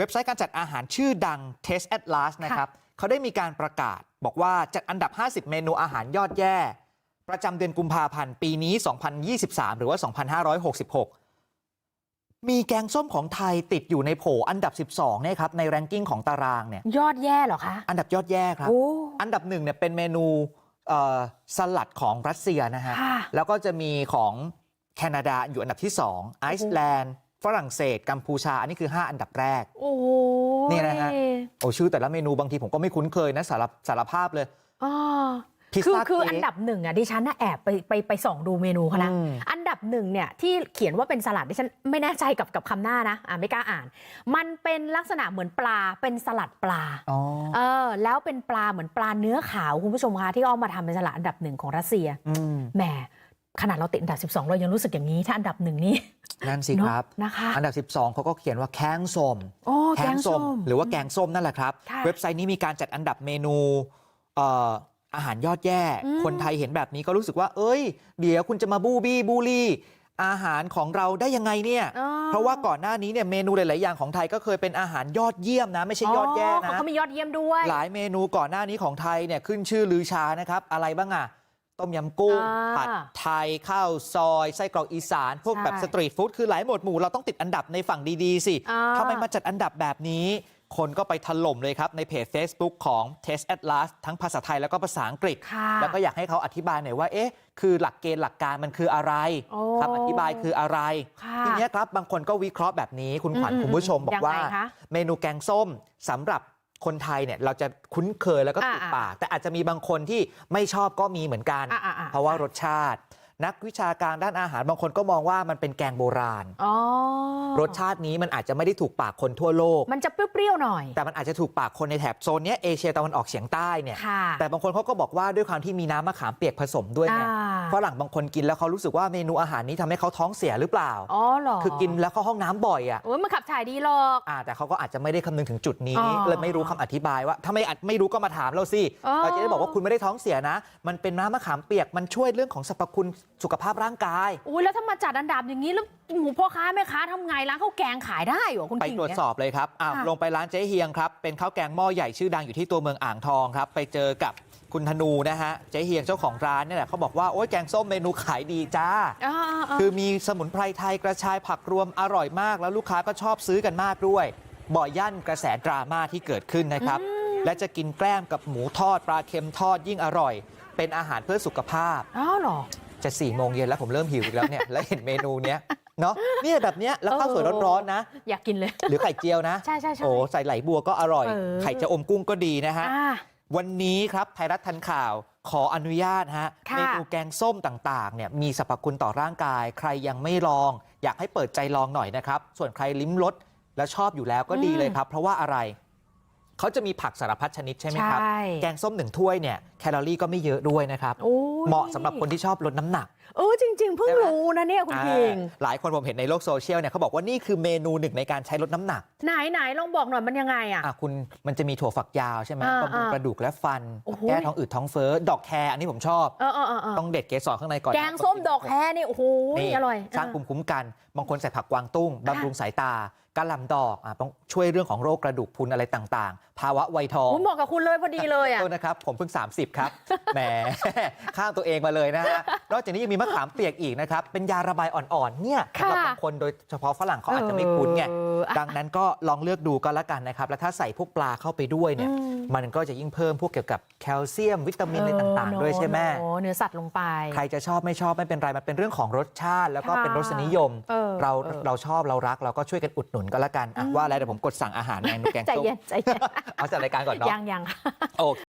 เว็บไซต์การจัดอาหารชื่อดัง Taste Atlas นะครับเขาได้มีการประกาศ บอกว่าจัดอันดับ 50 เมนูอาหารยอดแย่ ประจำเดือนกุมภาพันธ์ ปีนี้ 2023 หรือว่า 2566 มีแกงส้มของไทยติดอยู่ในโผอันดับ 12เนี่ยครับในแรงกิ้งของตารางเนี่ยยอดแย่เหรอคะ อันดับยอดแย่ครับโอ้อันดับหนึ่งเนี่ยเป็นเมนูเอ่อสลัดของรัสเซียนะฮะค่ะแล้วก็จะมีของแคนาดาอยู่อันดับที่2ไอซ์แลนด์ ฝรั่งเศสกัมพูชาอันนี้คือ5อันดับแรกโอ้โหนี่นะฮะโอ้ชื่อแต่ละเมนูบางทีผมก็ไม่คุ้นเคยนะสารสารภาพเลยอ่าพิซคือซ่าคือเค้กอันดับหนึ่งอะดิฉันน่ะแอบไปไปไปส่องดูเมนูเขานะอืมอันดับหนึ่งเนี่ยที่เขียนว่าเป็นสลัดดิฉันไม่แน่ใจกับกับคำหน้านะอ่าไม่กล้าอ่าน มันเป็นลักษณะเหมือนปลาเป็นสลัดปลาอ๋อเออ แล้วเป็นปลาเหมือนปลาเนื้อขาวคุณผู้ชมคะที่เอามาทำเป็นสลัดอันดับหนึ่งของรัสเซียอืมแหม ขนาดเราติดอันดับ 12 เรายังรู้สึกอย่างนี้ ถ้าอันดับหนึ่งนี่ นั่นสิครับเนอะนะคะอันดับ 12 เขาก็เขียนว่าแข้งส้มโอ้แกงส้ม หรือว่าแกงส้มนั่นแหละครับค่ะเว็บไซต์นี้มีการจัดอันดับเมนูเอ่ออาหารยอดแย่อืมคนไทยเห็นแบบนี้ก็รู้สึกว่า เอ้ย เดี๋ยวคุณจะมาบูบี้บูลลี่ อาหารของเราได้ยังไงเนี่ยอ๋อเพราะว่าก่อนหน้านี้เนี่ยเมนูหลาย ๆ อย่างของไทยก็เคยเป็นอาหารยอดเยี่ยมนะ ไม่ใช่ยอดแย่เขานะก็มียอดเยี่ยมด้วย หลายเมนูก่อนหน้านี้ของไทยเนี่ยขึ้นชื่อลือชานะครับ อะไรบ้างอะ ต้มยำกุ้งอ่าผัดไทยข้าวซอยไส้กรอกอีสาน พวกใช่แบบสตรีทฟู้ดคือหลายหมวดหมู่เราต้องติดอันดับในฝั่งดีๆสิอ่าทำไมมาจัดอันดับแบบนี้ คนก็ไปถล่มเลยครับ ในเพจ Facebook ของ Test Atlas ทั้งภาษาไทยแล้วก็ภาษาอังกฤษค่ะแล้วก็อยากให้เขาอธิบายหน่อยว่า เอ๊ะ คือหลักเกณฑ์หลักการมันคืออะไรโอ้คำอธิบายคืออะไรค่ะทีเนี้ยครับบางคนก็วิเคราะห์แบบนี้คุณขวัญอืมคุณผู้ชมบอยักงไงว่าคะเมนูแกงส้มสำหรับ คนไทยเนี่ยเราจะคุ้นเคยแล้วก็ถูกอ่าปากแต่อาจจะมีบางคนที่ไม่ชอบก็มีเหมือนกันอ่าอ่าอ่าเพราะว่ารสชาติ นักวิชาการด้านอาหารบางคนก็มองว่ามันเป็นแกงโบราณอ๋อรสชาตินี้มันอาจจะไม่ได้ถูกปากคนทั่วโลกมันจะเปรี้ยวๆหน่อย แต่มันอาจจะถูกปากคนในแถบโซนเนี้ยเอเชียตะวันออกเฉียงใต้เนี่ยค่ะแต่บางคนเขาก็บอกว่าด้วยความที่มีน้ำมะขามเปียกผสมด้วยไงอ่าฝรั่งบางคนกินแล้วเขารู้สึกว่าเมนูอาหารนี้ทำให้เขาท้องเสียหรือเปล่าอ๋อเหรอคือกินแล้วเข้าห้องน้ำบ่อยอะโอ้ยมันขับถ่ายดีหรอกอ่าแต่เขาก็อาจจะไม่ได้คำนึงถึงจุดนี้อ๋อเลยไม่รู้คำอธิบายว่าถ้าไม่อาจไม่รู้ก็มาถามเราสิอ๋อเราจะได้บอกว่าคุณไม่ได้ท้องเสียนะ มันเป็นน้ำมะขามเปียกมันช่วยเรื่องของสรรพคุณสุขภาพร่างกายอุ้ยแล้วถ้ามาจัดอันดับอย่างนี้แล้วหมูพ่อค้าแม่ค้าทำไงร้านข้าวแกงขายได้เหรอคุณไปคิงตรวจเนี่ยสอบเลยครับอ้าวค่ะลงไปร้านเจ๊เฮียงครับเป็นข้าวแกงหม้อใหญ่ชื่อดังอยู่ที่ตัวเมืองอ่างทองครับ ไปเจอกับคุณธนูนะฮะเจ๊เฮียงเจ้าของร้านเนี่ยแหละเขาบอกว่าโอ๊ยแกงส้มเมนูขายดีจ้าอ่าๆๆคือมีสมุนไพรไทยกระชายผักรวมอร่อยมาก แล้วลูกค้าก็ชอบซื้อกันมากด้วยบ่อยย่านกระแสดราม่าที่เกิดขึ้นนะครับ และจะกินแกล้มกับหมูทอดปลาเค็มทอดยิ่งอร่อย เป็นอาหารเพื่อสุขภาพอ้าวเหรอจะ4ี่โมงเย็นแล้วผมเริ่มหิวอีกแล้วเนี่ยแล้วเห็นเมนูเนี้ยเนาะเนี่ยแบบเนี้ยแล้วข้าวสวยร้อนๆนะ อยากกินเลย หรือไข่เจียวนะ ใช่ใช่ใช่โอ้ใส่ไหลบัวก็อร่อยเออไข่จะอมกุ้งก็ดีนะฮะอ่าวันนี้ครับไทยรัฐทันข่าวขออนุญาตฮะค่ะเมนูแกงส้มต่างๆเนี่ยมีสรรพคุณต่อร่างกาย ใครยังไม่ลอง อยากให้เปิดใจลองหน่อยนะครับ ส่วนใครลิ้มรสแล้วชอบอยู่แล้วก็ดีเลยครับ เพราะว่าอะไร เขาจะมีผักสารพัดชนิดใช่ไหมครับใช่แกงส้มหนึ่งถ้วยเนี่ยแคลอรี่ก็ไม่เยอะด้วยนะครับโอ้ยเหมาะสำหรับคนที่ชอบลดน้ำหนัก เออจริง ๆ เพิ่งใช่ไหมรู้นะเนี่ยคุณอ่าคิง หลายคนผมเห็นในโลกโซเชียลเนี่ยเขาบอกว่านี่คือเมนูหนึ่งในการใช้ลดน้ำหนัก ไหนไหนลองบอกหน่อยมันยังไงอะ อะคุณมันจะมีถั่วฝักยาวใช่ไหมอ่าบำรุงอ่ากระดูกและฟัน โอ้โห แก้ท้องอืดท้องเฟ้อ ดอกแครอันนี้ผมชอบ เออเออเออเออต้องเด็ดเกสรข้างในก่อนแกงส้มดอกแครนี่โอ้โหนี่อร่อยสร้างภูมิคุ้มกันบางคนใส่ผักกวางตุ้งบำรุงสายตากะหล่ำดอกอะต้องช่วยเรื่องของโรคกระดูกพรุนอะไรต่างๆ ภาวะไวยทอง ผมบอกกับคุณเลยพอดีเลยอะ โทษนะครับ ผมเพิ่ง 30 ครับ แหม ข้ามตัวเองมาเลยนะฮะ นอกจากนี้ยังมีมะขามเปียกอีกนะครับ เป็นยาระบายอ่อนๆเนี่ยค่ะสำหรับบางคนโดยเฉพาะฝรั่งเขาอาจจะไม่คุ้นไงเอออะดังนั้นก็ลองเลือกดูก็แล้วกันนะครับ แล้วถ้าใส่พวกปลาเข้าไปด้วยเนี่ยอืมมันก็จะยิ่งเพิ่มพวกเกี่ยวกับแคลเซียมวิตามินอะไรต่างเออๆด้วยใช่ไหมโอ้เนื้อสัตว์ลงไป ใครจะชอบไม่ชอบไม่เป็นไรมันเป็นเรื่องของรสชาติ แล้วก็ค่ะเป็นรสนิยมเออเราเออเราชอบเรารักเราก็ช่วยกันอุดหนุนก็แล้วกันอะว่าแล้วเดี๋ยวผมกดสั่งอาหารเมนูแกงใจส้มเย็นใจเย็นเอาจากรายการก่อนเนาะยังยังโอเค